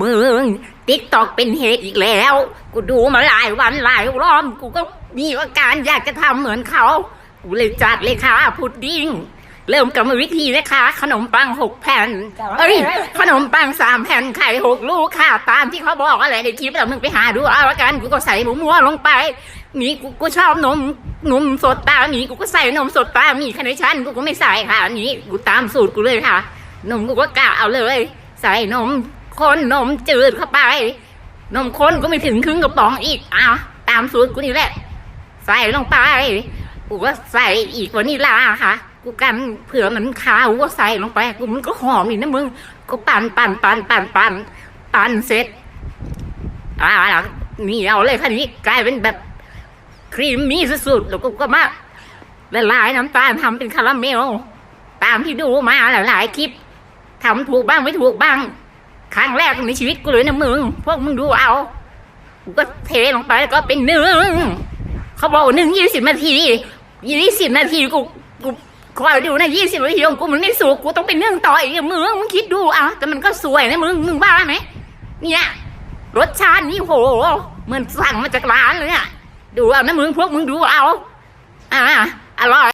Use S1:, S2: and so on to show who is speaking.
S1: มึงติ๊กตอกเป็นเหตุอีกแล้ว กูดูมาหลายวันหลายรอบกูก็มีอาการอยากจะทำเหมือนเขา กูเลยจัดเลยค่ะพุดดิ้ง เริ่มกรรมวิธีนะคะ ขนมปังหกแผ่นเอ้ยขนมปังสามแผ่นไข่หกลูกค่ะ ตามที่เขาบอกอะไรในคลิปแล้วมึงไปหาดูเอาละกันกูก็ใส่หมูมั่วลงไปมีกูกูชอบนมนมสดตามนี้กูก็ใส่นมสดตามนี้คาร์เนชั่นกูก็ไม่ใส่ค่ะอันนี้กูตามสูตรกูเลยค่ะ นมกูก็กะเอาเลย ใส่นม ข้นนมจืดเข้าไป นมข้นก็ไม่ถึงครึ่งกระป๋องอีกอ้าวตามสูตรกูนี่แหละ ใส่ลงไปกูก็ใส่อีกวานิลาค่ะ กูกันเผื่อมันขาวก็ใส่ลงไป กูมันก็หอมอีกนะมึงก็ปั่นปั่นปั่นปั่นปั่นปั่นเสร็จอ่าเหนียวเลยค่ะนี้กลายเป็นแบบครีมมี่สุดๆแล้วกูก็มาละลายน้ำตาลทำเป็นคาราเมล ตามที่ดูมาหลายๆคลิปทำถูกบ้างไม่ถูกบ้าง ครั้งแรกในชีวิตกูเลยนะมึง พวกมึงดูเอา กูก็เทลงไปแล้วก็เป็นหนึ่ง เขาบอกหนึ่งยี่สิบนาทียี่สิบนาทีกูกูคอยดูนะยี่สิบนาทีของกูมันไม่สุกกูต้องไปนึ่งต่ออีกอะมึงมึงคิดดูเอะแต่มันก็สวยนะมึงมึงบ้าไหมเนี่ยรสชาตินี่โหเหมือนสั่งมาจากร้านเลยอะดูเอานะมึงพวกมึงดูเอาอ่าอร่อย